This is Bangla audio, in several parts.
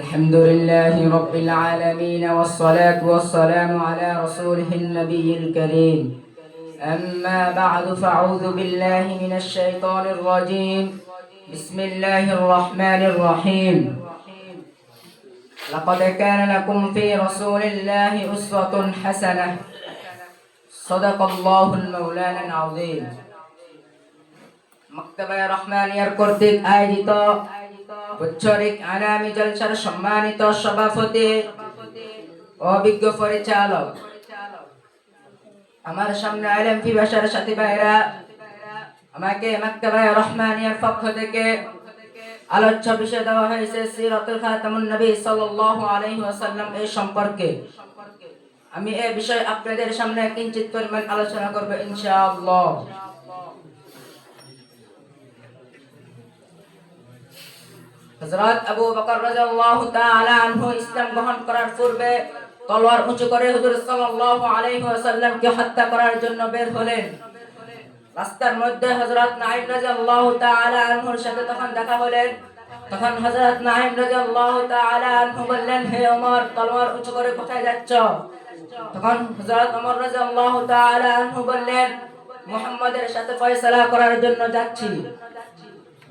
الحمد لله رب العالمين والصلاة والسلام على رسوله النبي الكريم. أما بعد فأعوذ بالله من الشيطان الرجيم. بسم الله الرحمن الرحيم. لقد كان لكم في رسول الله أسوة حسنة. صدق الله المولان العظيم. مكتبة رحمن يركض آيدي বৎসরিক আনামি জলসার সম্মানিত সভাপতি অভিজ্ঞ পরিচালক। আমার সামনে আলেম ভাষার সাথী ভাইরা, আমাকে মক্তবা রহমানিয়ার পক্ষ থেকে আলোচ্য বিষয় দেওয়া হয়েছে সিরাতুল খাতামুন নবী সাল্লাল্লাহু আলাইহি ওয়াসাল্লাম এই সম্পর্কে। আমি এই বিষয়ে আপনাদের সামনে কিঞ্চিত পরিমাণ আলোচনা করব ইনশাআল্লাহ। হযরত আবু বকর রাদিয়াল্লাহু তাআলা আনহু ইসলাম গ্রহণ করার পূর্বে তলোয়ার উঁচু করে হুজুর সাল্লাল্লাহু আলাইহি ওয়াসাল্লামকে হত্যা করার জন্য বের হলেন। রাস্তার মধ্যে হযরত রাদিয়াল্লাহু তাআলা আনহুর সাথে তখন দেখা হলেন। তখন হযরত নাঈম রাদিয়াল্লাহু তাআলা আনহু বললেন, হে ওমর, তলোয়ার উঁচু করে কোথায় যাচ্ছ? তখন হযরত ওমর রাদিয়াল্লাহু তাআলা আনহু বললেন, মুহাম্মাদের সাথে ফয়সালা করার জন্য যাচ্ছি।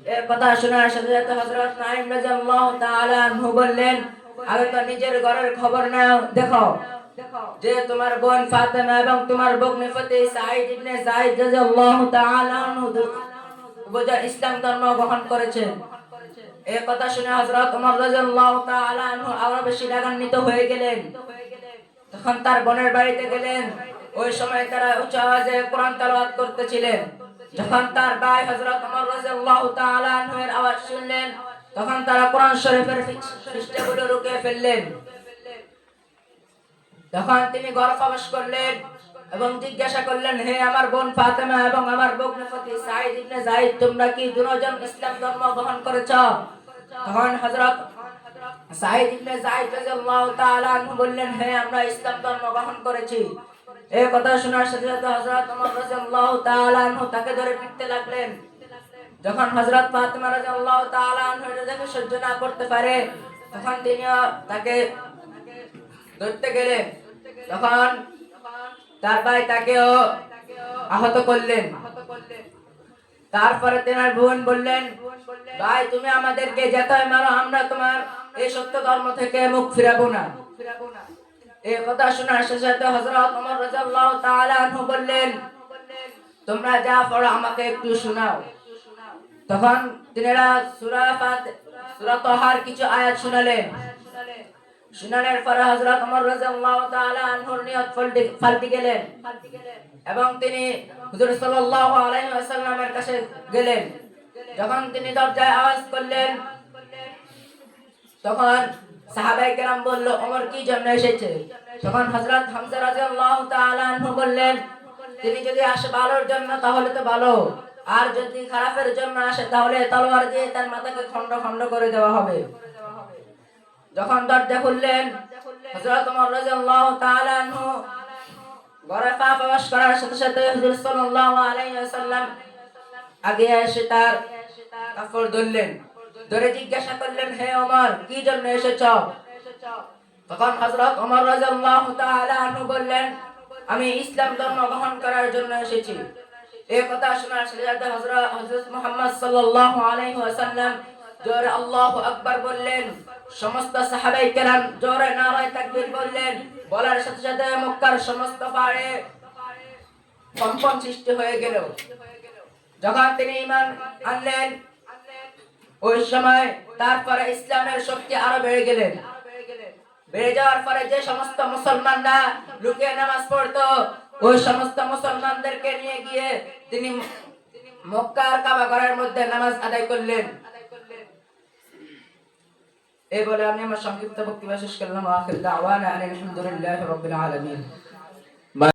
এর কথা শোনার সাথে সাথে হযরত নাঈম রাদিয়াল্লাহু তাআলা আনহু বললেন, আগে তো নিজের ঘরের খবর নাও, দেখো। যে তোমার বোন ফাতেমা এবং তোমার ফতে সাঈদ ইবনে রাদিয়াল্লাহু তাআলা আনহু উভয় ইসলাম ধর্ম গ্রহণ করেছেন এই কথা শুনে হযরত ওমর রাদিয়াল্লাহু তাআলা আনহু আরও বেশি রাগান্বিত হয়ে গেলেন। তখন তার বোনের বাড়িতে গেলেন। ওই সময় তারা উচ্চ আওয়াজে কোরআন তেলাওয়াত করতেছিলেন। যখন তার ভাই হযরত ওমর রাদিয়াল্লাহু তাআলা আনহু আওয়াজ শুনলেন, তখন তারা কোরআন শরীফের পৃষ্ঠাগুলো রুকে ফেললেন। তখন তিনি ঘর প্রবেশ করলেন এবং জিজ্ঞাসা করলেন, হে আমার বোন ফাতেমা এবং আমার বগ্নপতি সাইদ ইবনে যায়েদ তোমরা কি দুজন ইসলাম ধর্ম গ্রহণ করেছ? তখন হযরত সাইদ ইবনে যায়েদ রাদিয়াল্লাহু তাআলা বললেন হে আমরা ইসলাম ধর্ম গ্রহণ করেছি। এই কথা শোনার সাথে সাথে হযরত ওমর রাদিয়াল্লাহু তাআলা আনহু তাকে ধরে পিটতে লাগলেন। যখন হযরত ফাতেমা রাদিয়াল্লাহু তাআলা আনহু এটা সহ্য না করতে পারে, তখন তিনিও তাকে ধরতে গেলেন। তখন তার ভাই তাকেও আহত করলেন। তারপরে তেনার বোন বললেন, ভাই, তুমি আমাদেরকে যেতে মারো, আমরা তোমার এই সত্য ধর্ম থেকে মুখ ফিরাবো না। এই কথা শোনার সাথে হযরত ওমর রাদিয়াল্লাহু বললেন, তোমরা যা পড়ো আমাকে একটু শোনাও। তখন তাহার কিছু আয়াত শুনালেন। শুনানোর পরে গেলেন এবং তিনি হুজুর কাছে গেলেন। যখন তিনি দরজায় আওয়াজ করলেন, তখন সাহাবায়ে কেরাম বলল, ওমর কি জন্য এসেছে? তখন হযরত হামজা রাদিয়াল্লাহু তাআলা আনহু বললেন তিনি যদি আসে ভালোর জন্য, তাহলে তো ভালো। আর যদি খারাপের জন্য আসে, তাহলে তলোয়ার দিয়ে তার মাথাকে খণ্ড খণ্ড করে দেওয়া হবে। যখন দরজা খুললেন, হযরত ওমর রাদিয়াল্লাহু তাআলা আনহু ঘরে পা প্রবেশ করার সাথে সাথে হুজুর সাল্লাল্লাহু আলাইহি ওয়াসাল্লাম আগে এসে তার কাপড় ধরলেন। ধরে জিজ্ঞাসা করলেন, হে ওমর, কি জন্য এসেছ? তখন হযরত ওমর রাদিয়াল্লাহু তাআলা বললেন, আমি ইসলাম ধর্ম গ্রহণ করার জন্য এসেছি। এই কথা হযরত হযরত মুহাম্মদ সাল্লাল্লাহু আলাইহি ওয়াসাল্লাম জোরে আল্লাহু আকবার বললেন। সমস্ত সাহাবাই কেরাম জোরে নারায় তাকবীর বললেন। বলার সাথে সাথে মক্কার সমস্ত পাহাড়ে কম্পন সৃষ্টি হয়ে গেল। যখন তিনি ইমান আনলেন ওই সময় তারপরে ইসলামের শক্তি আরও বেড়ে গেলেন। বেড়ে যাওয়ার পরে যে সমস্ত মুসলমানরা লুকিয়ে নামাজ পড়তো, ওই সমস্ত মুসলমানদেরকে নিয়ে গিয়ে তিনি মক্কার কাবা ঘরের মধ্যে নামাজ আদায় করলেন। এই বলে আমি আমার সংক্ষিপ্ত বক্তব্য শেষ করলাম। আখির দাওয়ানা আলহামদুলিল্লাহ রাব্বিল আলামিন।